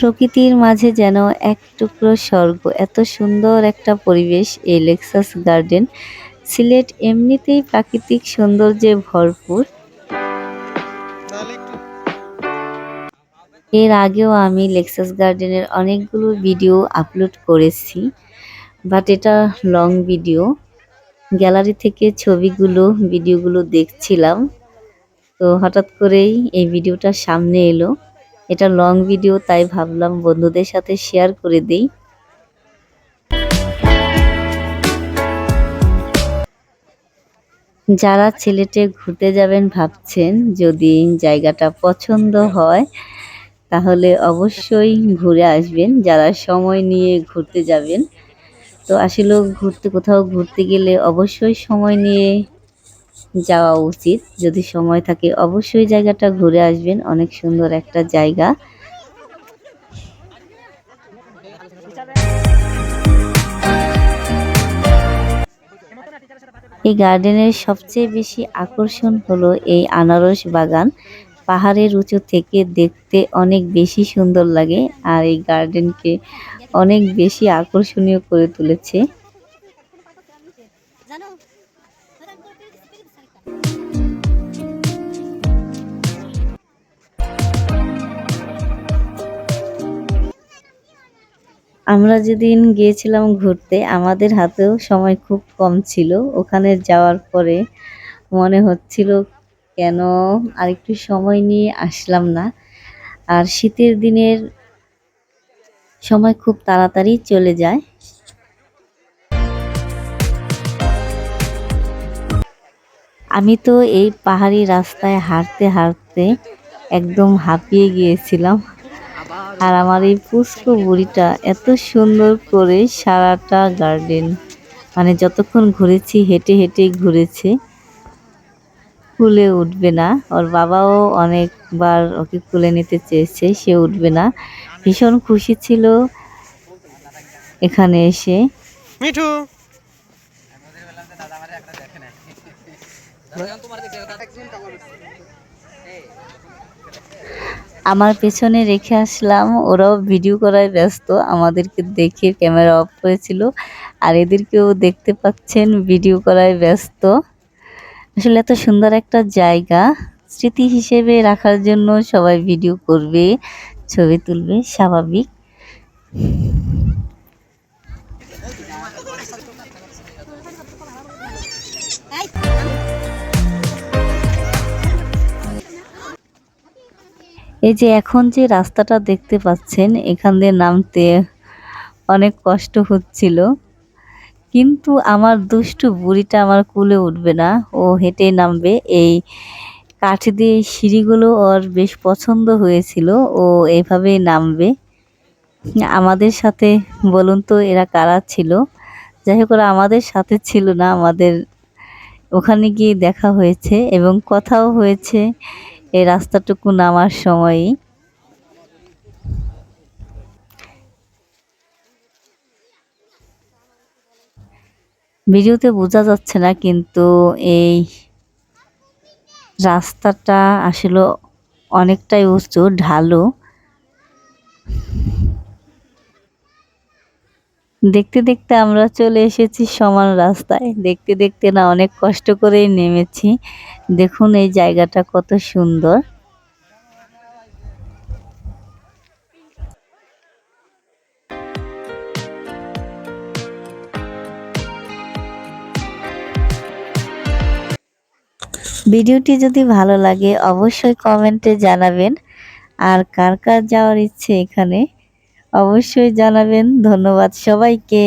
প্রকৃতির মাঝে যেন এক টুকরো স্বর্গ। এত সুন্দর একটা পরিবেশ এই লেক্সাস গার্ডেন সিলেট এমনিতেই প্রাকৃতিক সৌন্দর্যে ভরপুর। এর আগেও আমি লেক্সাস গার্ডেনের অনেকগুলো ভিডিও আপলোড করেছি বাট এটা লং ভিডিও গ্যালারি থেকে ছবিগুলো ভিডিওগুলো দেখছিলাম। তো হঠাৎ করেই এই ভিডিওটা সামনে এলো। এটা লং ভিডিও তাই ভাবলাম বন্ধুদের সাথে শেয়ার করে দিই। যারা ছেলেটে ঘুরতে যাবেন ভাবছেন যদি জায়গাটা পছন্দ হয়, তাহলে অবশ্যই ঘুরে আসবেন। যারা সময় নিয়ে ঘুরতে যাবেন, তো আসলে ঘুরতে, কোথাও ঘুরতে গেলে অবশ্যই সময় নিয়ে যাওয়া উচিত। যদি সময় থাকে, অবশ্যই জায়গাটা ঘুরে আসবেন। অনেক সুন্দর একটা জায়গা। এই গার্ডেনের সবচেয়ে বেশি আকর্ষণ হলো এই আনারস বাগান। পাহাড়ের উঁচু থেকে দেখতে অনেক বেশি সুন্দর লাগে আর এই গার্ডেনকে অনেক বেশি আকর্ষণীয় করে তুলেছে। আমরা যেদিন গিয়েছিলাম ঘুরতে, আমাদের হাতেও সময় খুব কম ছিল। ওখানে যাওয়ার পরে মনে হচ্ছিল কেন আরেকটু সময় নিয়ে আসলাম না। আর শীতের দিনের সময় খুব তাড়াতাড়ি চলে যায়। আমি তো এই পাহাড়ি রাস্তায় হাঁটতে হাঁটতে একদম হাঁপিয়ে গিয়েছিলাম। আর আমার এই পুষ্কো বুড়িটা এত সুন্দর করে সারাটা গার্ডেন মানে যতক্ষণ ঘুরেছি হেঁটে হেঁটে ঘুরেছে কুলে উঠবে না। ওর বাবাও অনেকবার ওকে কুলে নিতে চেয়েছে, সে উঠবে না। ভীষণ খুশি ছিল এখানে এসে। মিঠু আমার পেছনে রেখে আসলাম, ওরাও ভিডিও করায় ব্যস্ত, আমাদেরকে দেখে ক্যামেরা অফ করেছিল আর এদেরকেও দেখতে পাচ্ছেন ভিডিও করায় ব্যস্ত। আসলে এত সুন্দর একটা জায়গা, স্মৃতি হিসেবে রাখার জন্য সবাই ভিডিও করবে, ছবি তুলবে, স্বাভাবিক। এই যে এখন যে রাস্তাটা দেখতে পাচ্ছেন, এখান দিয়ে নামতে অনেক কষ্ট হচ্ছিল। কিন্তু আমার দুষ্টু বুড়িটা আমার কুলে উঠবে না, ও হেঁটে নামবে। এই কাঠ দিয়ে সিঁড়িগুলো ওর বেশ পছন্দ হয়েছিল, ও এভাবেই নামবে। আমাদের সাথে বলুন তো এরা কারা ছিল? যাই হোক, ওরা আমাদের সাথে ছিল না, আমাদের ওখানে গিয়ে দেখা হয়েছে এবং কথাও হয়েছে। এই রাস্তাটুকু নামার সময়ই। ভিডিওতে বোঝা যাচ্ছে না, কিন্তু এই রাস্তাটা আসলে অনেকটাই উঁচু, ঢালু। দেখতে দেখতে আমরা চলে এসেছি সমান রাস্তায়। দেখতে দেখতে না অনেক কষ্ট করেই নেমেছি। দেখুন এই জায়গাটা কত সুন্দর। ভিডিওটি যদি ভালো লাগে অবশ্যই কমেন্টে জানাবেন। আর কার কার যাওয়ার ইচ্ছে এখানে? অবশ্যই জানাবেন। ধন্যবাদ সবাইকে।